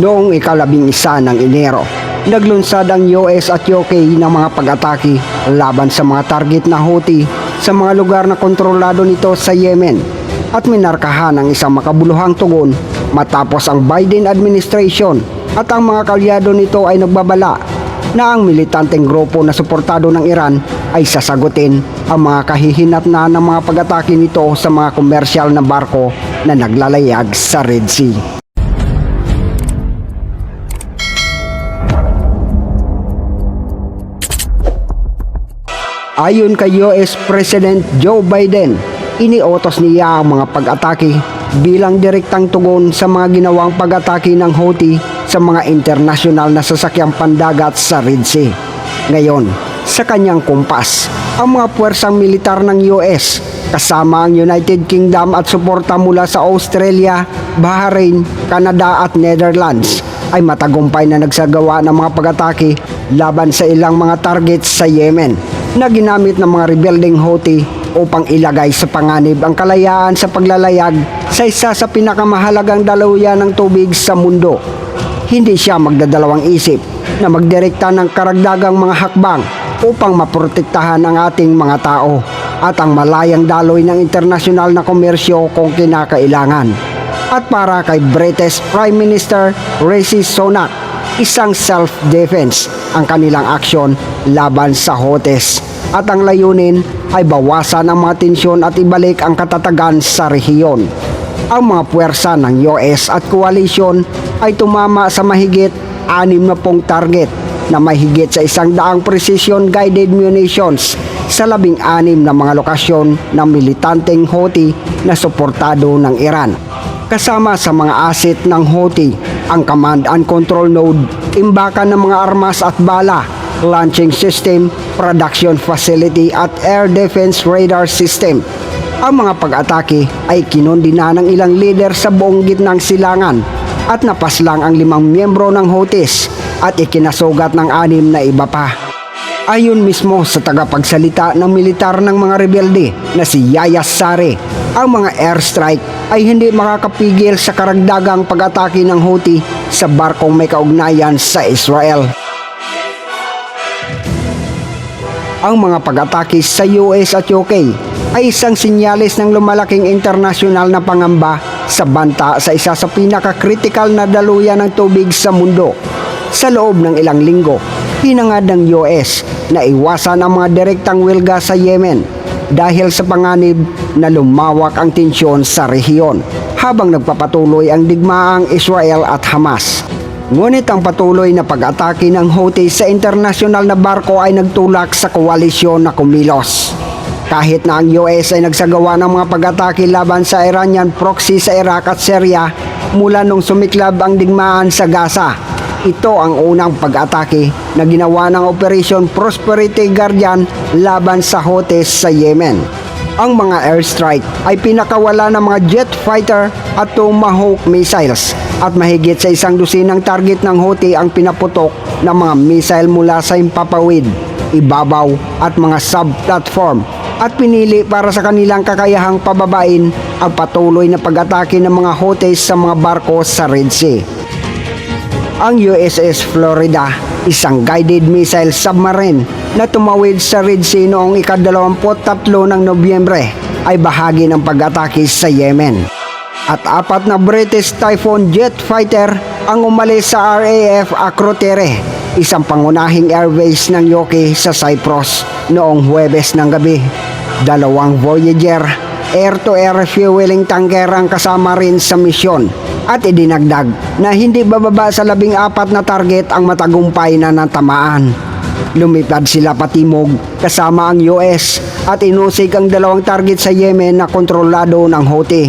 noong ikalabing isa ng Enero. Naglunsad ang US at UK ng mga pag-atake laban sa mga target na Houthi sa mga lugar na kontrolado nito sa Yemen at minarkahan ang isang makabuluhang tugon matapos ang Biden administration at ang mga kalyado nito ay nagbabala na ang militanteng grupo na suportado ng Iran ay sasagutin ang mga kahihinatnan ng mga pag-atake nito sa mga komersyal na barko na naglalayag sa Red Sea. Ayon kay US President Joe Biden, iniutos niya ang mga pag-atake bilang direktang tugon sa mga ginawang pag-atake ng Houthi sa mga internasyonal na sasakyang pandagat sa Red Sea. Ngayon, sa kanyang kumpas, ang mga puwersang militar ng US kasama ang United Kingdom at suporta mula sa Australia, Bahrain, Canada at Netherlands ay matagumpay na nagsagawa ng mga pag-atake laban sa ilang mga targets sa Yemen na ginamit ng mga rebelding Houthi upang ilagay sa panganib ang kalayaan sa paglalayag sa isa sa pinakamahalagang daluyan ng tubig sa mundo. Hindi siya magdadalawang isip na magdirekta ng karagdagang mga hakbang upang maprotektahan ang ating mga tao at ang malayang daloy ng internasyonal na komersyo kung kinakailangan. At para kay British Prime Minister Rishi Sunak, isang self-defense ang kanilang aksyon laban sa Houthis at ang layunin ay bawasan ang mga tensyon at ibalik ang katatagan sa rehiyon. Ang mga puwersa ng US at koalisyon ay tumama sa mahigit anim na pong target na mahigit sa isang daang precision guided munitions sa labing anim na mga lokasyon ng militanteng Houthi na suportado ng Iran kasama sa mga asset ng Houthi, ang command and control node, imbakan ng mga armas at bala, launching system, production facility at air defense radar system. Ang mga pag-atake ay kinondina ng ilang leader sa buong gitnang silangan at napaslang ang limang miyembro ng Houthis at ikinasugat ng anim na iba pa. Ayon mismo sa tagapagsalita ng militar ng mga rebelde na si Yaya Sare, ang mga airstrike ay hindi makakapigil sa karagdagang pag-atake ng Houthi sa barkong may kaugnayan sa Israel. Ang mga pag-atake sa US at UK ay isang sinyalis ng lumalaking internasyonal na pangamba sa banta sa isa sa pinaka-critical na daluyan ng tubig sa mundo. Sa loob ng ilang linggo, hinangad ng US na iwasan ang mga direktang wilga sa Yemen dahil sa panganib na lumawak ang tensyon sa rehiyon habang nagpapatuloy ang digmaang Israel at Hamas. Ngunit ang patuloy na pag-atake ng Houthi sa internasyonal na barko ay nagtulak sa koalisyon na kumilos. Kahit na ang US ay nagsagawa ng mga pag-atake laban sa Iranian proxy sa Iraq at Syria mula nung sumiklab ang digmaan sa Gaza, ito ang unang pag-atake na ginawa ng Operation Prosperity Guardian laban sa Houthis sa Yemen. Ang mga airstrike ay pinakawala ng mga jet fighter at Tomahawk missiles. At mahigit sa isang dusinang target ng Houthi ang pinaputok ng mga missile mula sa Impapawid, Ibabaw at mga sub-platform. At pinili para sa kanilang kakayahang pababain ang patuloy na pag-atake ng mga Houthis sa mga barko sa Red Sea. Ang USS Florida, isang guided missile submarine na tumawid sa Red Sea noong ika-23 ng Nobyembre ay bahagi ng pag-atake sa Yemen. At apat na British Typhoon jet fighter ang umalis sa RAF Acrotere, isang pangunahing airbase ng UK sa Cyprus noong Huwebes ng gabi. Dalawang Voyager air-to-air fueling tanker ang kasama rin sa misyon at idinagdag na hindi bababa sa labing apat na target ang matagumpay na natamaan. Lumipad sila patimog kasama ang US at inusig ang dalawang target sa Yemen na kontrolado ng Houthi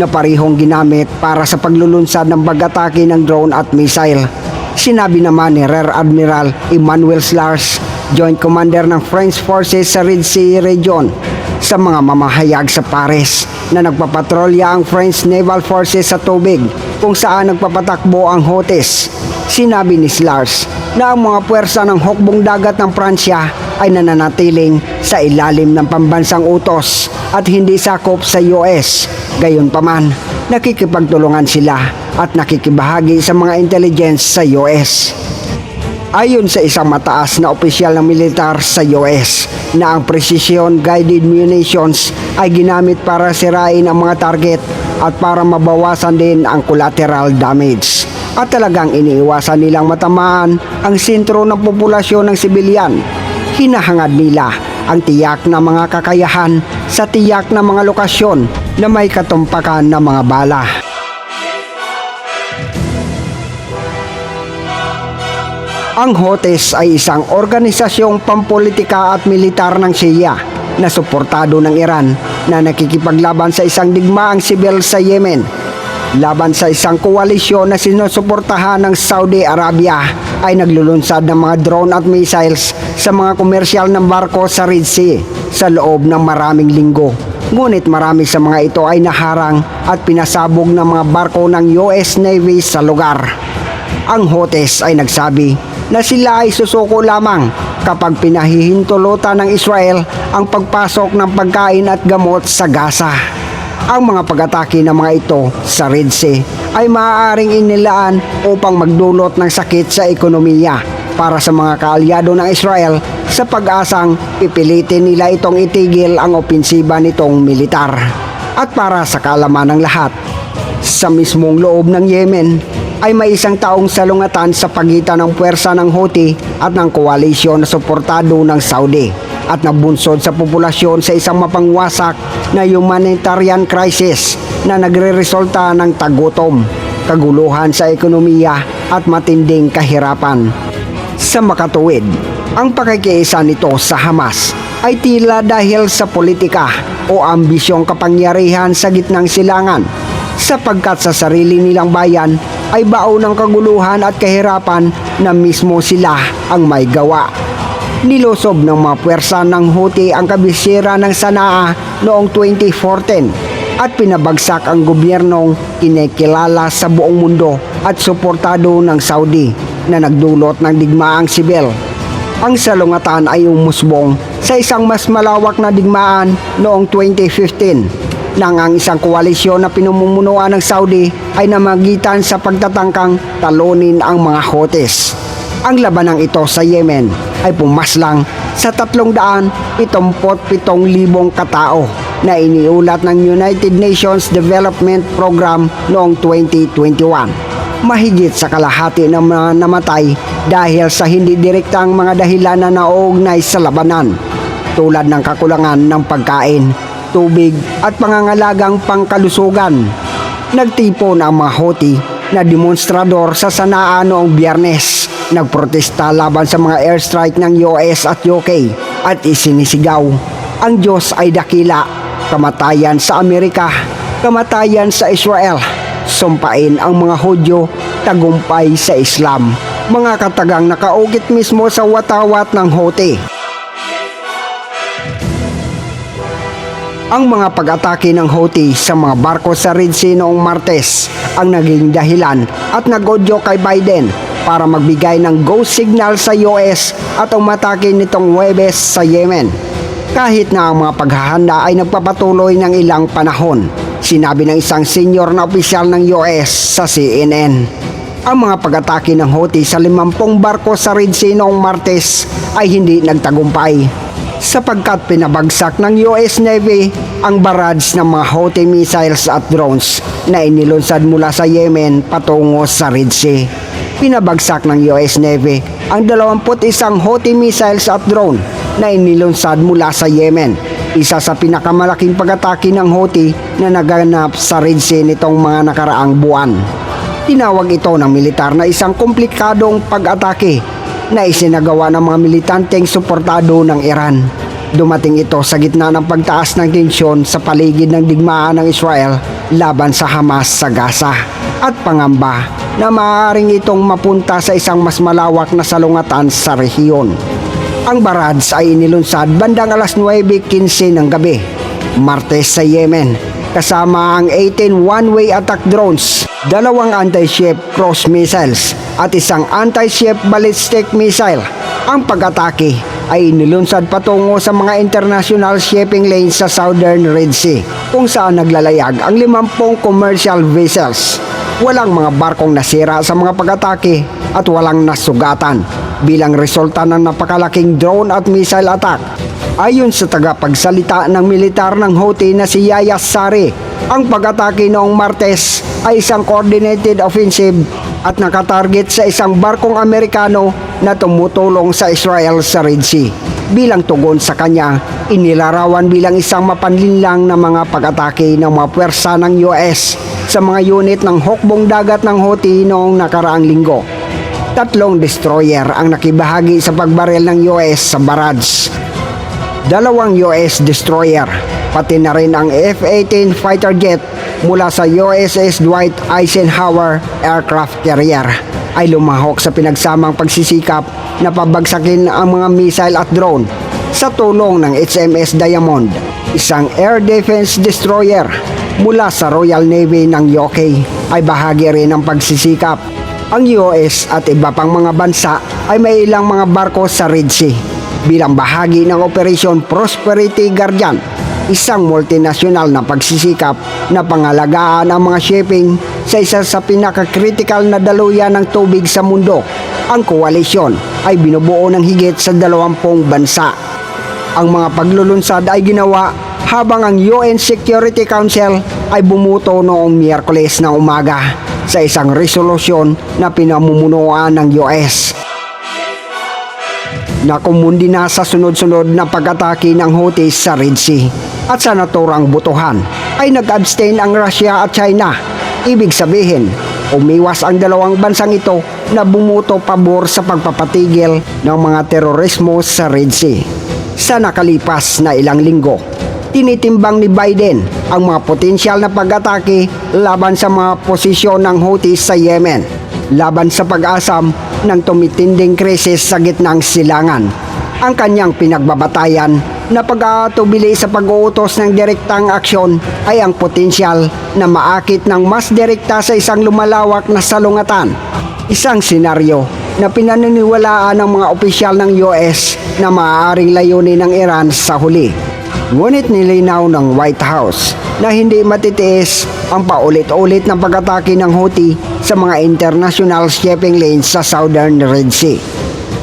na parihong ginamit para sa paglulunsad ng pag-atake ng drone at missile. Sinabi naman ni Rear Admiral Emmanuel Slars, Joint Commander ng French Forces sa Red Sea Region, sa mga mamahayag sa Paris na nagpapatrolya ang French Naval Forces sa tubig kung saan nagpapatakbo ang Houthis. Sinabi ni Slars na ang mga puwersa ng hukbong dagat ng Pransya ay nananatiling sa ilalim ng pambansang utos at hindi sakop sa US. Gayunpaman, nakikipagtulungan sila at nakikibahagi sa mga intelligence sa US. Ayon sa isang mataas na opisyal ng militar sa US na ang precision guided munitions ay ginamit para sirain ang mga target at para mabawasan din ang collateral damage. At talagang iniiwasan nilang matamaan ang sentro ng populasyon ng sibilyan. Hinahangad nila ang tiyak na mga kakayahan sa tiyak na mga lokasyon na may katumpakan ng mga bala. Ang HOTES ay isang organisasyong pampolitika at militar ng Siya na suportado ng Iran na nakikipaglaban sa isang digmaang sibil sa Yemen. Laban sa isang koalisyon na sinusuportahan ng Saudi Arabia ay naglulunsad ng mga drone at missiles sa mga komersyal ng barko sa Red Sea sa loob ng maraming linggo. Ngunit marami sa mga ito ay naharang at pinasabog ng mga barko ng US Navy sa lugar. Ang Houthis ay nagsabi na sila ay susuko lamang kapag pinahihintulutan ng Israel ang pagpasok ng pagkain at gamot sa Gaza. Ang mga pag-atake ng mga ito sa Red Sea ay maaaring inilaan upang magdulot ng sakit sa ekonomiya para sa mga kaalyado ng Israel sa pag-asang pipilitin nila itong itigil ang opensiba nitong militar. At para sa kaalaman ng lahat, sa mismong loob ng Yemen ay may isang taong salungatan sa pagitan ng puwersa ng Houthi at ng koalisyon na suportado ng Saudi at nabunsod sa populasyon sa isang mapangwasak na humanitarian crisis na nagre-resulta ng tagutom, kaguluhan sa ekonomiya at matinding kahirapan. Sa makatuwid, ang pakikiisa nito sa Hamas ay tila dahil sa politika o ambisyong kapangyarihan sa gitnang silangan sapagkat sa sarili nilang bayan ay bao ng kaguluhan at kahirapan na mismo sila ang may gawa. Nilosob ng mga puwersa ng Houthi ang kabisira ng Sanaa noong 2014 at pinabagsak ang gobyernong kinikilala sa buong mundo at suportado ng Saudi na nagdulot ng digmaang sibil. Ang salungatan ay umusbong sa isang mas malawak na digmaan noong 2015 nang ang isang koalisyon na pinumumunuan ng Saudi ay namagitan sa pagtatangkang talunin ang mga Houthis. Ang labanang ito sa Yemen ay pumaslang sa 377,000 katao na iniulat ng United Nations Development Program noong 2021. Mahigit sa kalahati ng mga namatay dahil sa hindi direktang mga dahilan na nauugnay sa labanan tulad ng kakulangan ng pagkain, tubig at pangangalagang pangkalusugan. Nagtipo na ang mga Houthi na demonstrador sa Sanaa noong biyernes. Nagprotesta laban sa mga airstrike ng US at UK at isinisigaw. Ang Diyos ay dakila, kamatayan sa Amerika, kamatayan sa Israel, sumpain ang mga Hudyo, tagumpay sa Islam. Mga katagang nakaugit mismo sa watawat ng Houthi. Ang mga pag-atake ng Houthi sa mga barko sa Red Sea noong Martes ang naging dahilan at nag-audio kay Biden para magbigay ng go signal sa US at umatake nitong Webes sa Yemen. Kahit na ang mga paghahanda ay nagpapatuloy ng ilang panahon, sinabi ng isang senior na opisyal ng US sa CNN. Ang mga pag-atake ng Houthi sa 50 barko sa Red Sea noong Martes ay hindi nagtagumpay sapagkat pinabagsak ng US Navy ang barrage ng mga Houthi missiles at drones na inilunsad mula sa Yemen patungo sa Red Sea. Pinabagsak ng US Navy ang 21 Houthi missiles at drone na inilunsad mula sa Yemen. Isa sa pinakamalaking pag-atake ng Houthi na naganap sa Red Sea nitong mga nakaraang buwan. Tinawag ito ng militar na isang komplikadong pag-atake na isinagawa ng mga militanteng suportado ng Iran. Dumating ito sa gitna ng pagtaas ng tensyon sa paligid ng digmaan ng Israel laban sa Hamas sa Gaza at pangamba na maaaring itong mapunta sa isang mas malawak na salungatan sa rehiyon. Ang barads ay inilunsad bandang alas 9.15 ng gabi, Martes sa Yemen, kasama ang 18 one-way attack drones, dalawang anti-ship cross missiles at isang anti-ship ballistic missile. Ang pag-atake ay inilunsad patungo sa mga international shipping lanes sa Southern Red Sea kung saan naglalayag ang 50 commercial vessels. Walang mga barkong nasira sa mga pag-atake at walang nasugatan bilang resulta ng napakalaking drone at missile attack. Ayon sa tagapagsalita ng militar ng Houthi na si Yaya Sari, ang pag-atake noong Martes ay isang coordinated offensive at nakatarget sa isang barkong Amerikano na tumutulong sa Israel sa Red Sea. Bilang tugon sa kanya, inilarawan bilang isang mapanlinlang na mga pag-atake ng mga pwersa ng US sa mga unit ng hukbong dagat ng Houthi noong nakaraang linggo. Tatlong destroyer ang nakibahagi sa pagbaril ng US sa barrage dalawang US destroyer, pati na rin ang F-18 fighter jet mula sa USS Dwight Eisenhower aircraft carrier ay lumahok sa pinagsamang pagsisikap na pabagsakin ang mga missile at drone sa tulong ng HMS Diamond, isang air defense destroyer mula sa Royal Navy ng UK ay bahagi rin ng pagsisikap. Ang US at iba pang mga bansa ay may ilang mga barko sa Red Sea bilang bahagi ng Operation Prosperity Guardian, isang multinasyonal na pagsisikap na pangalagaan ang mga shipping sa isa sa pinaka-critical na daluyan ng tubig sa mundo. Ang koalisyon ay binubuo ng higit sa dalawampung bansa. Ang mga paglulunsad ay ginawa habang ang UN Security Council ay bumuto noong Miyerkules na umaga sa isang resolusyon na pinamumunuan ng US na kumundi na sa sunod-sunod na pag-atake ng Houthi sa Red Sea. At sa naturang butuhan ay nag-abstain ang Russia at China. Ibig sabihin, umiwas ang dalawang bansang ito na bumuto pabor sa pagpapatigil ng mga terorismo sa Red Sea. Sa nakalipas na ilang linggo, tinitimbang ni Biden ang mga potensyal na pag-atake laban sa mga posisyon ng Houthi sa Yemen, laban sa pag-asam ng tumitinding krisis sa gitnang silangan. Ang kanyang pinagbabatayan na pag-aatubili sa pag-uutos ng direktang aksyon ay ang potensyal na maakit ng mas direkta sa isang lumalawak na salungatan. Isang senaryo na pinaniniwalaan ng mga opisyal ng US na maaaring layunin ng Iran sa huli. Ngunit nilinaw ng White House na hindi matitiis ang paulit-ulit na pag-atake ng Houthi sa mga international shipping lanes sa Southern Red Sea.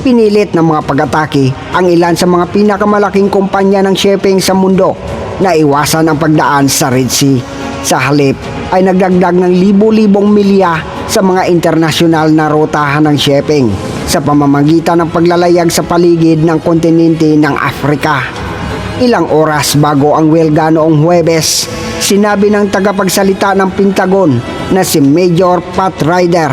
Pinilit ng mga pag-atake ang ilan sa mga pinakamalaking kumpanya ng shipping sa mundo na iwasan ang pagdaan sa Red Sea. Sa halip ay nagdagdag ng libo-libong milya sa mga internasyonal na rutahan ng shipping sa pamamagitan ng paglalayag sa paligid ng kontinente ng Afrika. Ilang oras bago ang welga noong Huwebes, sinabi ng tagapagsalita ng Pentagon na si Major Pat Ryder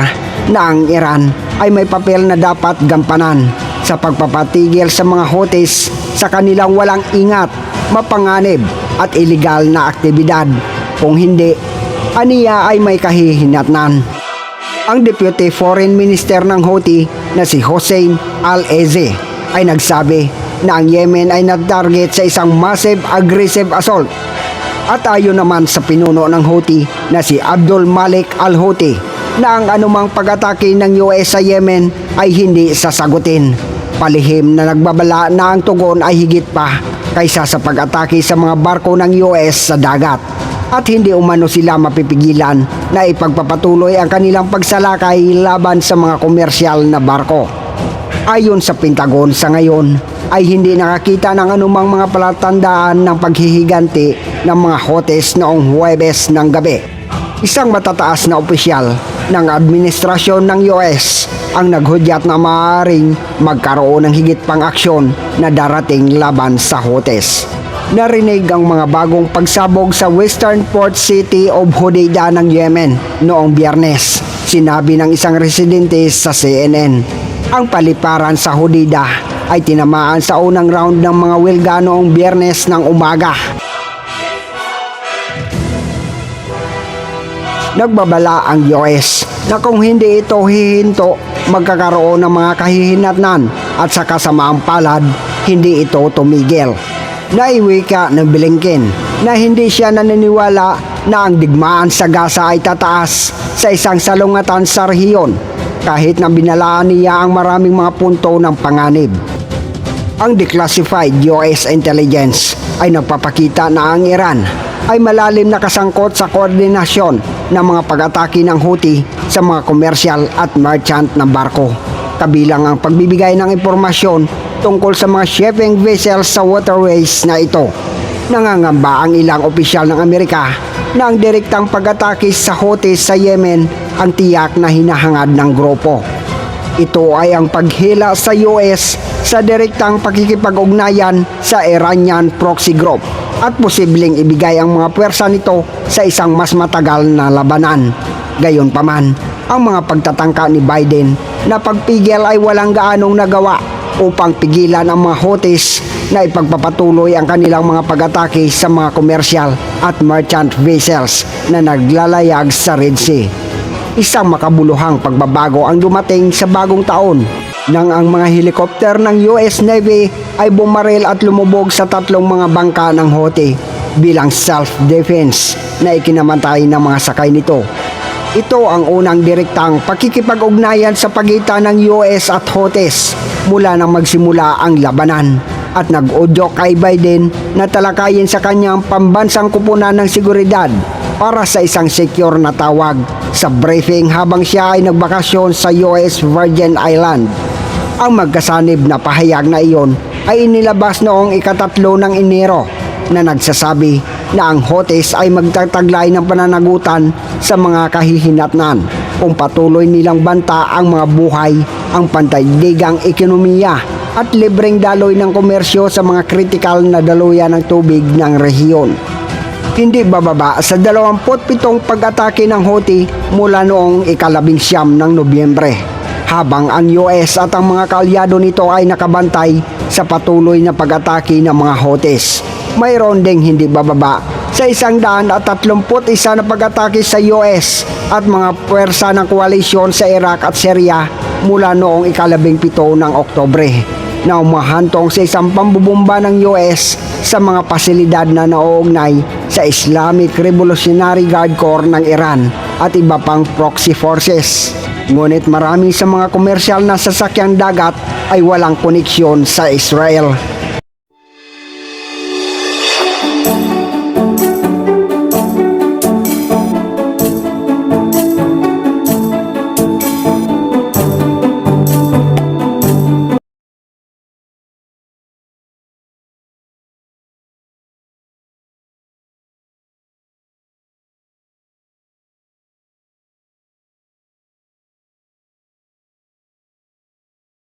na ang Iran ay may papel na dapat gampanan sa pagpapatigil sa mga Houthis sa kanilang walang ingat, mapanganib at iligal na aktibidad. Kung hindi, aniya ay may kahihinatnan. Ang Deputy Foreign Minister ng Houthi na si Hossein Al-Eze ay nagsabi na ang Yemen ay nag-target sa isang massive aggressive assault. At ayon naman sa pinuno ng Houthi na si Abdul Malik Al-Houthi na ang anumang pag-atake ng US sa Yemen ay hindi sasagutin. Palihim na nagbabala na ang tugon ay higit pa kaysa sa pag-atake sa mga barko ng US sa dagat. At hindi umano sila mapipigilan na ipagpapatuloy ang kanilang pagsalakay laban sa mga komersyal na barko. Ayon sa Pentagon sa ngayon ay hindi nakakita ng anumang mga palatandaan ng paghihiganti ng mga hotes noong Huwebes ng gabi. Isang matataas na opisyal ng administrasyon ng US ang naghudyat na maaaring magkaroon ng higit pang aksyon na darating laban sa hotes. Narinig ang mga bagong pagsabog sa western port city of Hodeida ng Yemen noong biyernes. Sinabi ng isang residente sa CNN. Ang paliparan sa Hodeida ay tinamaan sa unang round ng mga wilga noong biyernes ng umaga. Nagbabala ang US na kung hindi ito hihinto, magkakaroon ng mga kahihinatnan at sa kasamaang palad, hindi ito tumigil. Naiwika ng Blinken na hindi siya naniniwala na ang digmaan sa Gaza ay tataas sa isang salungatan sa rehiyon kahit na binalaan niya ang maraming mga punto ng panganib. Ang declassified US intelligence ay nagpapakita na ang Iran ay malalim na kasangkot sa koordinasyon ng mga pag-atake ng Houthi sa mga komersyal at merchant na barko. Kabilang ang pagbibigay ng impormasyon tungkol sa mga shipping vessels sa waterways na ito. Nangangamba ang ilang opisyal ng Amerika na ang direktang pag-atake sa Houthi sa Yemen ang tiyak na hinahangad ng grupo. Ito ay ang paghila sa US sa direktang pakikipag-ugnayan sa Iranian proxy group at posibleng ibigay ang mga pwersa nito sa isang mas matagal na labanan. Gayunpaman, ang mga pagtatangka ni Biden na pagpigil ay walang gaanong nagawa upang pigilan ang mga Houthis na ipagpapatuloy ang kanilang mga pag-atake sa mga komersyal at merchant vessels na naglalayag sa Red Sea isang makabuluhang pagbabago ang dumating sa bagong taon nang ang mga helikopter ng US Navy ay bumaril at lumubog sa tatlong mga bangka ng Houthi bilang self-defense na ikinamatay ng mga sakay nito. Ito ang unang direktang pakikipag-ugnayan sa pagitan ng US at Houthis mula nang magsimula ang labanan at nag-udyok kay Biden na talakayin sa kanyang pambansang kupunan ng seguridad para sa isang secure na tawag sa briefing habang siya ay nagbakasyon sa US Virgin Island. Ang magkasanib na pahayag na iyon ay inilabas noong ikatatlo ng Enero na nagsasabi na ang Houthis ay magtataglay ng pananagutan sa mga kahihinatnan kung patuloy nilang banta ang mga buhay, ang pantaydigang ekonomiya at libreng daloy ng komersyo sa mga kritikal na daluyan ng tubig ng rehiyon hindi bababa sa 27 pag-atake ng Houthi mula noong ikalabing siyam ng Nobyembre. Habang ang US at ang mga kaalyado nito ay nakabantay sa patuloy na pag-atake ng mga Houthis. Mayroon ding hindi bababa sa isang daan at tatlumput isa na pag-atake sa US at mga puwersa ng koalisyon sa Iraq at Syria mula noong ikalabing pito ng Oktobre na umahantong sa isang pambubumba ng US sa mga pasilidad na nauugnay sa Islamic Revolutionary Guard Corps ng Iran at iba pang proxy forces. Ngunit marami sa mga komersyal na sasakyang dagat ay walang koneksyon sa Israel.